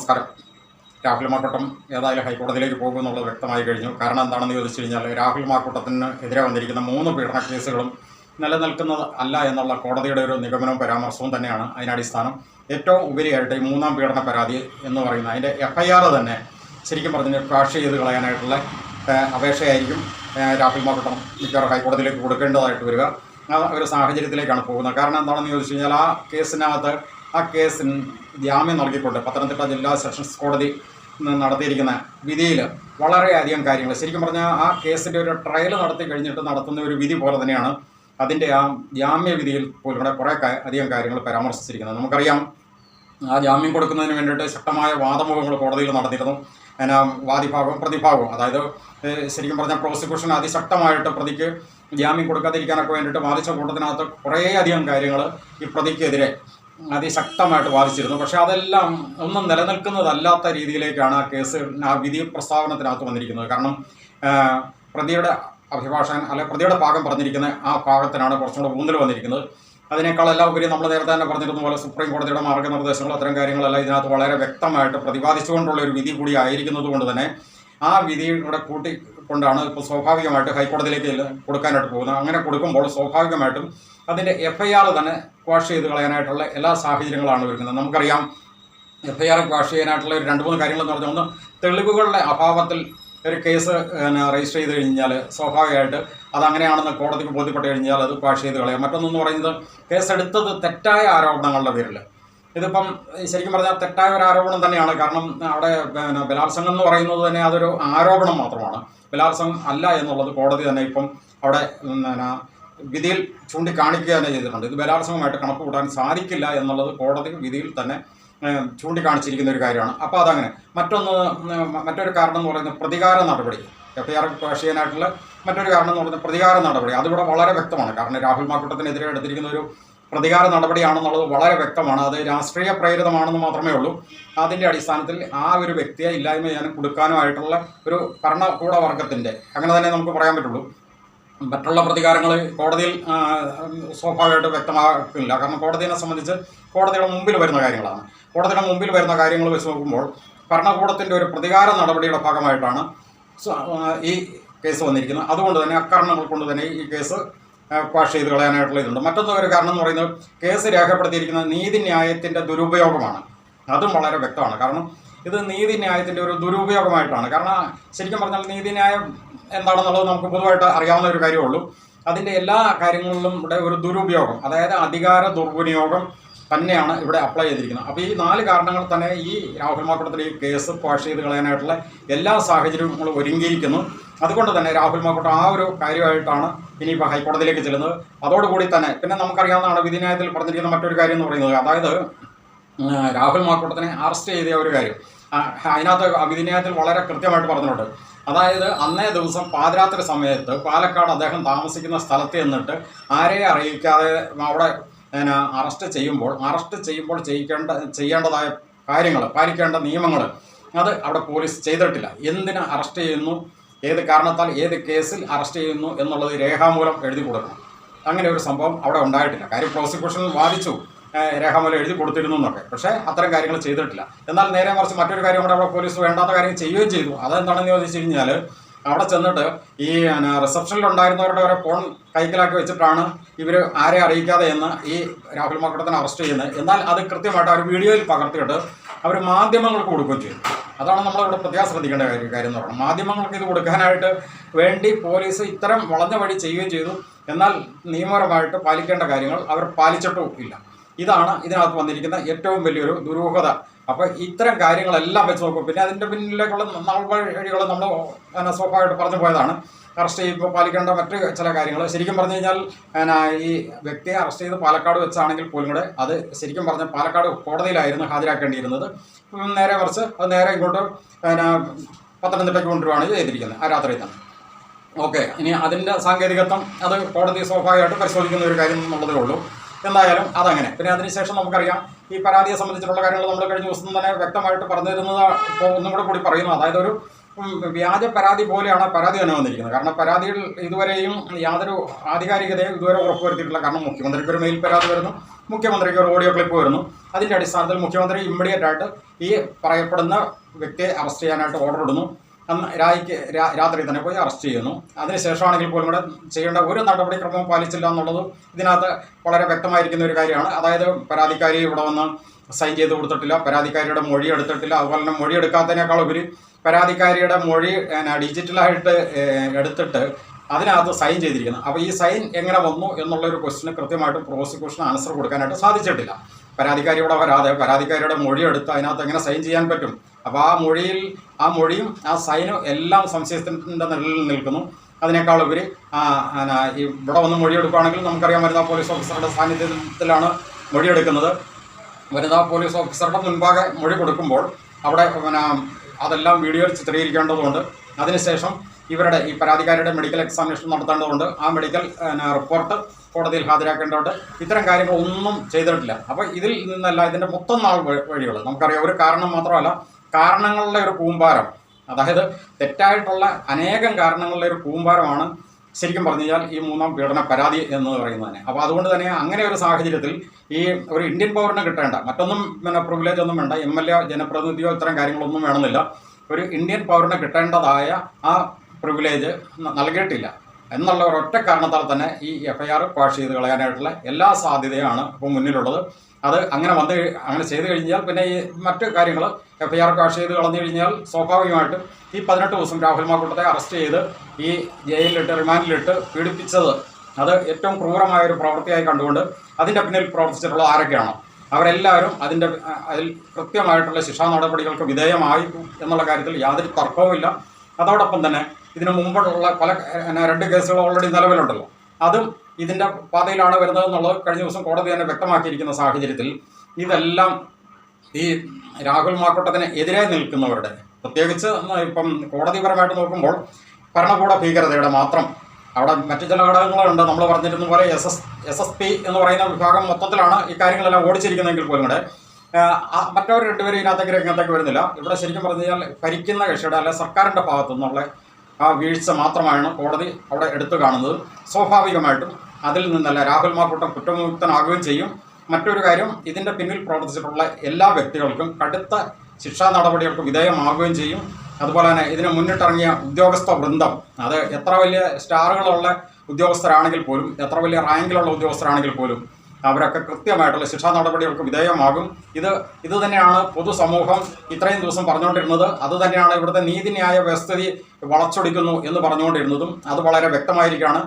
നമസ്കാരം. രാഹുൽ മാർക്കൂട്ടം ഏതായാലും ഹൈക്കോടതിയിലേക്ക് പോകുമെന്നുള്ളത് വ്യക്തമായി കഴിഞ്ഞു. കാരണം എന്താണെന്ന് ചോദിച്ചു കഴിഞ്ഞാൽ രാഹുൽ മാർക്കൂട്ടത്തിന് എതിരെ വന്നിരിക്കുന്ന മൂന്ന് പീഡന കേസുകളും നിലനിൽക്കുന്നത് അല്ല എന്നുള്ള കോടതിയുടെ ഒരു നിഗമനവും പരാമർശവും തന്നെയാണ് അതിനടിസ്ഥാനം. ഏറ്റവും ഉപരിയായിട്ട് ഈ മൂന്നാം പീഡന പരാതി എന്ന് പറയുന്ന അതിന്റെ എഫ് തന്നെ ശരിക്കും പറഞ്ഞാൽ ക്രാഷ് ചെയ്ത് കളയാനായിട്ടുള്ള അപേക്ഷയായിരിക്കും രാഹുൽ മാർക്കൂട്ടം മിക്കവാറും ഹൈക്കോടതിയിലേക്ക് കൊടുക്കേണ്ടതായിട്ട് വരിക. ആ ഒരു സാഹചര്യത്തിലേക്കാണ് പോകുന്നത്. കാരണം എന്താണെന്ന് ചോദിച്ചു കഴിഞ്ഞാൽ ആ കേസിനകത്ത് ആ കേസിന് ജാമ്യം നൽകിക്കൊണ്ട് പത്തനംതിട്ട ജില്ലാ സെഷൻസ് കോടതി ന്ന് നടത്തിയിരിക്കുന്ന വിധിയിൽ വളരെയധികം കാര്യങ്ങൾ. ശരിക്കും പറഞ്ഞാൽ ആ കേസിന്റെ ഒരു ട്രയൽ നടത്തി കഴിഞ്ഞിട്ട് നടത്തുന്ന ഒരു വിധി പോലെ തന്നെയാണ് അതിന്റെ ആ ജാമ്യ വിധിയിൽ പോലും ഇവിടെ കുറേ അധികം കാര്യങ്ങൾ പരാമർശിച്ചിരിക്കുന്നത്. നമുക്കറിയാം ആ ജാമ്യം കൊടുക്കുന്നതിന് വേണ്ടിയിട്ട് ശക്തമായ വാദമുഖങ്ങൾ കോടതിയിൽ നടന്നിരുന്നു. അതിന് വാദിഭാഗവും പ്രതിഭാഗവും അതായത് ശരിക്കും പറഞ്ഞാൽ പ്രോസിക്യൂഷൻ അതിശക്തമായിട്ട് പ്രതിക്ക് ജാമ്യം കൊടുക്കാതിരിക്കാനൊക്കെ വേണ്ടിയിട്ട് വാദിച്ച കൂട്ടത്തിനകത്ത് കുറേയധികം കാര്യങ്ങൾ ഈ പ്രതിക്കെതിരെ അതിശക്തമായിട്ട് വാദിച്ചിരുന്നു പക്ഷെ അതെല്ലാം ഒന്നും നിലനിൽക്കുന്നതല്ലാത്ത രീതിയിലേക്കാണ് ആ കേസ് ആ വിധി പ്രസ്താവനത്തിനകത്ത് വന്നിരിക്കുന്നത്. കാരണം പ്രതിയുടെ അഭിഭാഷകൻ അല്ലെ പ്രതിയുടെ ഭാഗം പറഞ്ഞിരിക്കുന്ന ആ ഭാഗത്തിനാണ് കുറച്ചും കൂടെ ഊന്നൽ വന്നിരിക്കുന്നത്. അതിനേക്കാളെല്ലാം ഉപരി നമ്മൾ നേരത്തെ തന്നെ പറഞ്ഞിരുന്ന പോലെ സുപ്രീം കോടതിയുടെ മാർഗനിർദ്ദേശങ്ങൾ അത്തരം കാര്യങ്ങളെല്ലാം ഇതിനകത്ത് വളരെ വ്യക്തമായിട്ട് പ്രതിപാദിച്ചുകൊണ്ടുള്ള ഒരു വിധി കൂടി ആയിരിക്കുന്നത് കൊണ്ട് തന്നെ ആ വിധിയുടെ കൂട്ടിക്കൊണ്ടാണ് ഇപ്പോൾ സ്വാഭാവികമായിട്ട് ഹൈക്കോടതിയിലേക്ക് കൊടുക്കാനായിട്ട് പോകുന്നത്. അങ്ങനെ കൊടുക്കുമ്പോൾ സ്വാഭാവികമായിട്ടും അതിന്റെ എഫ് ഐ ആർ തന്നെ ക്വാഷ് ചെയ്ത് കളയാനായിട്ടുള്ള എല്ലാ സാഹചര്യങ്ങളാണ് വരുന്നത്. നമുക്കറിയാം എഫ് ഐ ആർ ക്വാഷ് ചെയ്യാനായിട്ടുള്ള ഒരു രണ്ട് മൂന്ന് കാര്യങ്ങളെന്ന് പറഞ്ഞാൽ ഒന്ന് തെളിവുകളുടെ അഭാവത്തിൽ ഒരു കേസ് രജിസ്റ്റർ ചെയ്ത് കഴിഞ്ഞാൽ സ്വാഭാവികമായിട്ട് അത് അങ്ങനെയാണെന്ന് കോടതിക്ക് ബോധ്യപ്പെട്ട് കഴിഞ്ഞാൽ അത് ക്വാഷ് ചെയ്ത് കളയാം. മറ്റൊന്നെന്ന് പറയുന്നത് കേസെടുത്തത് തെറ്റായ ആരോപണങ്ങളുടെ പേരിൽ ഇതിപ്പം ശരിക്കും പറഞ്ഞാൽ തെറ്റായ ഒരു ആരോപണം തന്നെയാണ്. കാരണം അവിടെ പിന്നെ ബലാത്സംഗം എന്ന് പറയുന്നത് തന്നെ അതൊരു ആരോപണം മാത്രമാണ്. ബലാത്സംഗം അല്ല എന്നുള്ളത് കോടതി തന്നെ ഇപ്പം അവിടെ പിന്നെ വിധിയിൽ ചൂണ്ടിക്കാണിക്കുക തന്നെ ചെയ്തിട്ടുണ്ട്. ഇത് ബലാത്സംഗമായിട്ട് കണക്ക് കൂട്ടാൻ സാധിക്കില്ല എന്നുള്ളത് കോടതി വിധിയിൽ തന്നെ ചൂണ്ടിക്കാണിച്ചിരിക്കുന്ന ഒരു കാര്യമാണ്. അപ്പോൾ അതങ്ങനെ. മറ്റൊന്ന് മറ്റൊരു കാരണം എന്ന് പറയുന്നത് പ്രതികാര നടപടി. എഫ് ഐ ആർ ചെയ്യാനായിട്ടുള്ള മറ്റൊരു കാരണം എന്ന് പറയുന്നത് പ്രതികാര നടപടി. അതിവിടെ വളരെ വ്യക്തമാണ്. കാരണം രാഹുൽ മാക്കൂട്ടത്തിനെതിരെ എടുത്തിരിക്കുന്ന ഒരു പ്രതികാര നടപടിയാണെന്നുള്ളത് വളരെ വ്യക്തമാണ്. അത് രാഷ്ട്രീയ പ്രേരിതമാണെന്ന് മാത്രമേ ഉള്ളൂ. അതിന്റെ അടിസ്ഥാനത്തിൽ ആ ഒരു വ്യക്തിയെ ഇല്ലായ്മ ചെയ്യാനും കൊടുക്കാനുമായിട്ടുള്ള ഒരു ഭരണകൂട വർഗത്തിന്റെ അങ്ങനെ തന്നെ നമുക്ക് പറയാൻ പറ്റുള്ളൂ. മറ്റുള്ള പ്രതികാരങ്ങൾ കോടതിയിൽ സ്വാഭാവികമായിട്ട് വ്യക്തമാക്കില്ല. കാരണം കോടതിയെ സംബന്ധിച്ച് കോടതിയുടെ മുമ്പിൽ വരുന്ന കാര്യങ്ങളാണ്. കോടതിയുടെ മുമ്പിൽ വരുന്ന കാര്യങ്ങൾ വെച്ച് നോക്കുമ്പോൾ ഭരണകൂടത്തിന്റെ ഒരു പ്രതികാര നടപടിയുടെ ഭാഗമായിട്ടാണ് ഈ കേസ് വന്നിരിക്കുന്നത്. അതുകൊണ്ട് തന്നെ അക്കാരണങ്ങൾ കൊണ്ട് തന്നെ ഈ കേസ് ക്വാഷ് ചെയ്ത് കളയാനായിട്ടുള്ള ഇതുണ്ട്. മറ്റൊന്ന് ഒരു കാരണം എന്ന് പറയുന്നത് കേസ് രേഖപ്പെടുത്തിയിരിക്കുന്ന നീതിന്യായത്തിന്റെ ദുരുപയോഗമാണ്. അതും വളരെ വ്യക്തമാണ്. കാരണം ഇത് നീതിന്യായത്തിന്റെ ഒരു ദുരുപയോഗമായിട്ടാണ്. കാരണം ശരിക്കും പറഞ്ഞാൽ നീതിന്യായം എന്താണെന്നുള്ളത് നമുക്ക് പൊതുവായിട്ട് അറിയാവുന്ന ഒരു കാര്യമുള്ളൂ അതിന്റെ എല്ലാ കാര്യങ്ങളിലും ഒരു ദുരുപയോഗം അതായത് അധികാര ദുർവിനിയോഗം തന്നെയാണ് ഇവിടെ അപ്ലൈ ചെയ്തിരിക്കുന്നത്. അപ്പോൾ ഈ നാല് കാരണങ്ങൾ തന്നെ ഈ രാഹുൽ മാക്കൂട്ടത്തിൽ ഈ കേസ് ക്വാഷ് ചെയ്ത് കളയാനായിട്ടുള്ള എല്ലാ സാഹചര്യവും നമ്മൾ ഒരുങ്ങിയിരിക്കുന്നു. അതുകൊണ്ട് തന്നെ രാഹുൽ മാക്കൂട്ടം ആ ഒരു കാര്യമായിട്ടാണ് ഇനിയിപ്പോൾ ഹൈക്കോടതിയിലേക്ക് ചെല്ലുന്നത്. അതോടുകൂടി തന്നെ പിന്നെ നമുക്കറിയാവുന്നതാണ് വിധിന്യായത്തിൽ പറഞ്ഞിരിക്കുന്ന മറ്റൊരു കാര്യം എന്ന് പറയുന്നത്. അതായത് രാഹുൽ മാക്കൂട്ടത്തിനെ അറസ്റ്റ് ചെയ്ത ഒരു കാര്യം. അതിനകത്ത് വിധിന്യായത്തിൽ വളരെ കൃത്യമായിട്ട് പറഞ്ഞിട്ടുണ്ട്. അതായത് അന്നേ ദിവസം പാതിരാത്രി സമയത്ത് പാലക്കാട് അദ്ദേഹം താമസിക്കുന്ന സ്ഥലത്ത് ചെന്നിട്ട് ആരെയും അറിയിക്കാതെ അവിടെ പിന്നെ അറസ്റ്റ് ചെയ്യുമ്പോൾ അറസ്റ്റ് ചെയ്യുമ്പോൾ ചെയ്യിക്കേണ്ട ചെയ്യേണ്ടതായ കാര്യങ്ങൾ പാലിക്കേണ്ട നിയമങ്ങൾ അത് അവിടെ പോലീസ് ചെയ്തിട്ടില്ല. എന്തിന് അറസ്റ്റ് ചെയ്യുന്നു? ഏത് കാരണത്താൽ ഏത് കേസിൽ അറസ്റ്റ് ചെയ്യുന്നു എന്നുള്ളത് രേഖാമൂലം എഴുതി കൊടുക്കണം. അങ്ങനെ ഒരു സംഭവം അവിടെ ഉണ്ടായിട്ടില്ല. കാര്യം പ്രോസിക്യൂഷൻ വാദിച്ചു രേഖാമൂലം എഴുതി കൊടുത്തിരുന്നു എന്നൊക്കെ. പക്ഷേ അത്തരം കാര്യങ്ങൾ ചെയ്തിട്ടില്ല. എന്നാൽ നേരെ മറിച്ച് മറ്റൊരു കാര്യം കൂടെ അവിടെ പോലീസ് വേണ്ടാത്ത കാര്യം ചെയ്യുകയും ചെയ്തു. അതെന്താണെന്ന് ചോദിച്ചു കഴിഞ്ഞാൽ അവിടെ ചെന്നിട്ട് ഈ റിസപ്ഷനിൽ ഉണ്ടായിരുന്നവരുടെ ഒരു ഫോൺ കൈക്കലാക്കി വെച്ചിട്ടാണ് ഇവർ ആരെ അറിയിക്കാതെ എന്ന് ഈ രാഹുൽ മക്കടത്തിനെ അറസ്റ്റ് ചെയ്യുന്നത്. എന്നാൽ അത് കൃത്യമായിട്ട് അവർ വീഡിയോയിൽ പകർത്തിയിട്ട് അവർ മാധ്യമങ്ങൾക്ക് കൊടുക്കുകയും ചെയ്തു. അതാണ് നമ്മളിവിടെ പ്രത്യേകം ശ്രദ്ധിക്കേണ്ട കാര്യം കാര്യം എന്ന് പറയുന്നത്. മാധ്യമങ്ങൾക്ക് ഇത് കൊടുക്കാനായിട്ട് വേണ്ടി പോലീസ് ഇത്തരം വളഞ്ഞ വഴി ചെയ്യുകയും ചെയ്തു. എന്നാൽ നിയമപരമായിട്ട് പാലിക്കേണ്ട കാര്യങ്ങൾ അവർ പാലിച്ചിട്ടും ഇല്ല. ഇതാണ് ഇതിനകത്ത് വന്നിരിക്കുന്ന ഏറ്റവും വലിയൊരു ദുരൂഹത അപ്പോൾ ഇത്തരം കാര്യങ്ങളെല്ലാം വെച്ച് നോക്കും പിന്നെ അതിന്റെ പിന്നിലേക്കുള്ള വഴികൾ നമ്മൾ പിന്നെ പറഞ്ഞു പോയതാണ്. അറസ്റ്റ് ചെയ്യുമ്പോൾ പാലിക്കേണ്ട മറ്റ് ചില കാര്യങ്ങൾ ശരിക്കും പറഞ്ഞു കഴിഞ്ഞാൽ ഈ വ്യക്തിയെ അറസ്റ്റ് ചെയ്ത് പാലക്കാട് വെച്ചാണെങ്കിൽ പോലും കൂടെ അത് ശരിക്കും പറഞ്ഞ പാലക്കാട് കോടതിയിലായിരുന്നു ഹാജരാക്കേണ്ടിയിരുന്നത്. നേരെ കുറച്ച് അത് നേരെ ഇങ്ങോട്ട് പിന്നെ പത്തനംതിട്ടയ്ക്ക് കൊണ്ടുവരികയാണ് ചെയ്തിരിക്കുന്നത് ആ രാത്രി തന്നെ. ഓക്കെ ഇനി അതിന്റെ സാങ്കേതികത്വം അത് കോടതി സ്വാഭാവികമായിട്ട് പരിശോധിക്കുന്ന ഒരു കാര്യം എന്നുള്ളതേ ഉള്ളൂ. എന്തായാലും അതങ്ങനെ. പിന്നെ അതിനുശേഷം നമുക്കറിയാം ഈ പരാതിയെ സംബന്ധിച്ചിട്ടുള്ള കാര്യങ്ങൾ നമ്മൾ കഴിഞ്ഞ ദിവസം തന്നെ വ്യക്തമായിട്ട് പറഞ്ഞു തരുന്നത് ഇപ്പോൾ ഒന്നും കൂടെ കൂടി പറയുന്നു. അതായത് ഒരു വ്യാജ പരാതി പോലെയാണ് പരാതി തന്നെ വന്നിരിക്കുന്നത്. കാരണം പരാതിയിൽ ഇതുവരെയും യാതൊരു ആധികാരികതയും ഇതുവരെ ഉറപ്പുവരുത്തിയിട്ടില്ല. കാരണം മുഖ്യമന്ത്രിക്ക് ഒരു മെയിൽ പരാതി വരുന്നു മുഖ്യമന്ത്രിക്ക് ഒരു ഓഡിയോ ക്ലിപ്പ് വരുന്നു. അതിന്റെ അടിസ്ഥാനത്തിൽ മുഖ്യമന്ത്രി ഇമ്മീഡിയറ്റ് ആയിട്ട് ഈ പറയപ്പെടുന്ന വ്യക്തിയെ അറസ്റ്റ് ചെയ്യാനായിട്ട് ഓർഡർ ഇടുന്നു. അന്ന് രായ്ക്ക് രാത്രി തന്നെ പോയി അറസ്റ്റ് ചെയ്യുന്നു. അതിനുശേഷമാണെങ്കിൽ പോലും കൂടെ ചെയ്യേണ്ട ഒരു നടപടിക്രമവും പാലിച്ചില്ല എന്നുള്ളത് ഇതിനകത്ത് വളരെ വ്യക്തമായിരിക്കുന്ന ഒരു കാര്യമാണ്. അതായത് പരാതിക്കാരി ഇവിടെ വന്ന് സൈൻ ചെയ്ത് കൊടുത്തിട്ടില്ല. പരാതിക്കാരിയുടെ മൊഴി എടുത്തിട്ടില്ല. അതുപോലെ തന്നെ മൊഴി എടുക്കാത്തതിനേക്കാൾ ഉപരി പരാതിക്കാരിയുടെ മൊഴി ഡിജിറ്റലായിട്ട് എടുത്തിട്ട് അതിനകത്ത് സൈൻ ചെയ്തിരിക്കുന്നത് അപ്പോൾ ഈ സൈൻ എങ്ങനെ വന്നു എന്നുള്ളൊരു ക്വസ്റ്റിന് കൃത്യമായിട്ട് പ്രോസിക്യൂഷൻ ആൻസർ കൊടുക്കാനായിട്ട് സാധിച്ചിട്ടില്ല. പരാതിക്കാരിയുടെ വരാതെ പരാതിക്കാരിയുടെ മൊഴി എടുത്ത് അതിനകത്ത് എങ്ങനെ സൈൻ ചെയ്യാൻ പറ്റും? അപ്പോൾ ആ മൊഴിയിൽ ആ മൊഴിയും ആ സൈനും എല്ലാം സംശയത്തിന്റെ നിലയിൽ നിൽക്കുന്നു. അതിനേക്കാൾ ഈ ഇവിടെ വന്ന് മൊഴിയെടുക്കുകയാണെങ്കിൽ നമുക്കറിയാം വനിതാ പോലീസ് ഓഫീസറുടെ സാന്നിധ്യത്തിലാണ് മൊഴിയെടുക്കുന്നത് വനിതാ പോലീസ് ഓഫീസറുടെ മുൻപാകെ മൊഴി കൊടുക്കുമ്പോൾ അവിടെ പിന്നെ അതെല്ലാം വീഡിയോയിൽ ചിത്രീകരിക്കേണ്ടതുണ്ട്. അതിനുശേഷം ഇവരുടെ ഈ പരാതിക്കാരുടെ മെഡിക്കൽ എക്സാമിനേഷൻ നടത്തേണ്ടതുണ്ട്. ആ മെഡിക്കൽ റിപ്പോർട്ട് കോടതിയിൽ ഹാജരാക്കേണ്ടതുണ്ട്. ഇത്തരം കാര്യങ്ങളൊന്നും ചെയ്തിട്ടില്ല. അപ്പോൾ ഇതിൽ നിന്നല്ല ഇതിന്റെ മൊത്തം നാൾ വഴികൾ. നമുക്കറിയാം ഒരു കാരണം മാത്രമല്ല കാരണങ്ങളുടെ ഒരു കൂമ്പാരം. അതായത് തെറ്റായിട്ടുള്ള അനേകം കാരണങ്ങളുടെ ഒരു കൂമ്പാരമാണ് ശരിക്കും പറഞ്ഞു കഴിഞ്ഞാൽ ഈ മൂന്നാം പീഡന പരാതി എന്ന് പറയുന്നത് തന്നെ. അപ്പോൾ അതുകൊണ്ട് തന്നെ അങ്ങനെ ഒരു സാഹചര്യത്തിൽ ഈ ഒരു ഇന്ത്യൻ പൗരന് കിട്ടേണ്ട മറ്റൊന്നും പിന്നെ പ്രിവിലേജ് ഒന്നും വേണ്ട എം എൽ എ ജനപ്രതിനിധിയോ ഇത്തരം കാര്യങ്ങളൊന്നും വേണമെന്നില്ല ഒരു ഇന്ത്യൻ പൗരന് കിട്ടേണ്ടതായ ആ പ്രിവിലേജ് നൽകിയിട്ടില്ല. എന്നുള്ള ഒരൊറ്റ കാരണത്താൽ തന്നെ ഈ എഫ് ഐ ആർ ക്വാഷ് ചെയ്ത് കളയാനായിട്ടുള്ള എല്ലാ സാധ്യതയാണ് ഇപ്പോൾ മുന്നിലുള്ളത്. അത് അങ്ങനെ വന്ന് അങ്ങനെ ചെയ്തു കഴിഞ്ഞാൽ പിന്നെ ഈ മറ്റു കാര്യങ്ങൾ എഫ് ഐ ആർ കാഷ് ചെയ്ത് കളഞ്ഞു കഴിഞ്ഞാൽ സ്വാഭാവികമായിട്ടും ഈ പതിനെട്ട് ദിവസം രാഹുൽ മാക്കൂട്ടത്തെ അറസ്റ്റ് ചെയ്ത് ഈ ജയിലിലിട്ട് റിമാൻഡിലിട്ട് പീഡിപ്പിച്ചത്. അത് ഏറ്റവും ക്രൂരമായ ഒരു പ്രവൃത്തിയായി കണ്ടുകൊണ്ട് അതിന്റെ പിന്നിൽ പ്രവർത്തിച്ചിട്ടുള്ള ആരൊക്കെയാണോ? അവരെല്ലാവരും അതിന്റെ അതിൽ കൃത്യമായിട്ടുള്ള ശിക്ഷാ നടപടികൾക്ക് വിധേയമായി എന്നുള്ള കാര്യത്തിൽ യാതൊരു തർക്കവുമില്ല. അതോടൊപ്പം തന്നെ ഇതിനു മുമ്പുള്ള പല രണ്ട് കേസുകൾ ഓൾറെഡി നിലവിലുണ്ടല്ലോ. അതും ഇതിന്റെ പാതയിലാണ് വരുന്നത് എന്നുള്ളത് കഴിഞ്ഞ ദിവസം കോടതി തന്നെ വ്യക്തമാക്കിയിരിക്കുന്ന സാഹചര്യത്തിൽ ഇതെല്ലാം ഈ രാഹുൽ മാക്കോട്ടത്തിന് എതിരെ നിൽക്കുന്നവരുടെ പ്രത്യേകിച്ച് ഇപ്പം കോടതിപരമായിട്ട് നോക്കുമ്പോൾ ഭരണകൂട ഭീകരതയുടെ മാത്രം. അവിടെ മറ്റു ചില ഘടകങ്ങളുണ്ട്. നമ്മൾ പറഞ്ഞിരുന്ന പോലെ S S S S P എന്ന് പറയുന്ന വിഭാഗം മൊത്തത്തിലാണ് ഈ കാര്യങ്ങളെല്ലാം ഓടിച്ചിരിക്കുന്നതെങ്കിൽ പോലും കൂടെ മറ്റവർ രണ്ടുപേരും ഇതിനകത്തേക്ക് രംഗത്തേക്ക് വരുന്നില്ല. ഇവിടെ ശരിക്കും പറഞ്ഞു കഴിഞ്ഞാൽ ഭരിക്കുന്ന കക്ഷിയുടെ അല്ലെ സർക്കാരിന്റെ ഭാഗത്തു നിന്നുള്ള ആ വീഴ്ച മാത്രമാണ് കോടതി അവിടെ എടുത്തു കാണുന്നത്. സ്വാഭാവികമായിട്ടും അതിൽ നിന്നല്ല രാഹുൽ മാക്കൂട്ടം കുറ്റമുക്തനാകുകയും ചെയ്യും. മറ്റൊരു കാര്യം ഇതിന്റെ പിന്നിൽ പ്രവർത്തിച്ചിട്ടുള്ള എല്ലാ വ്യക്തികൾക്കും കടുത്ത ശിക്ഷാ നടപടികൾക്ക് വിധേയമാകുകയും ചെയ്യും. അതുപോലെ തന്നെ ഇതിന് മുന്നിട്ടിറങ്ങിയ ഉദ്യോഗസ്ഥ വൃന്ദം അത് എത്ര വലിയ സ്റ്റാറുകളുള്ള ഉദ്യോഗസ്ഥരാണെങ്കിൽ പോലും എത്ര വലിയ റാങ്കിലുള്ള ഉദ്യോഗസ്ഥരാണെങ്കിൽ പോലും അവരൊക്കെ കൃത്യമായിട്ടുള്ള ശിക്ഷാ നടപടികൾക്ക് വിധേയമാകും. ഇത് ഇത് തന്നെയാണ് പൊതുസമൂഹം ഇത്രയും ദിവസം പറഞ്ഞുകൊണ്ടിരുന്നത്. അത് തന്നെയാണ് ഇവിടുത്തെ നീതിന്യായ വ്യവസ്ഥിതി വളച്ചൊടിക്കുന്നു എന്ന് പറഞ്ഞുകൊണ്ടിരുന്നതും. അത് വളരെ വ്യക്തമായിരിക്കുകയാണ്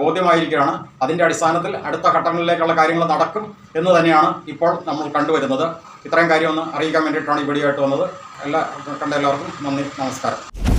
ബോധ്യമായിരിക്കുകയാണ്. അതിന്റെ അടിസ്ഥാനത്തിൽ അടുത്ത ഘട്ടങ്ങളിലേക്കുള്ള കാര്യങ്ങൾ നടക്കും എന്ന് തന്നെയാണ് ഇപ്പോൾ നമ്മൾ കണ്ടുവരുന്നത്. ഇത്രയും കാര്യം ഒന്ന് അറിയിക്കാൻ വേണ്ടിയിട്ടാണ് ഈ വീഡിയോ ആയിട്ട് വന്നത്. എല്ലാ കണ്ട എല്ലാവർക്കും നന്ദി നമസ്കാരം.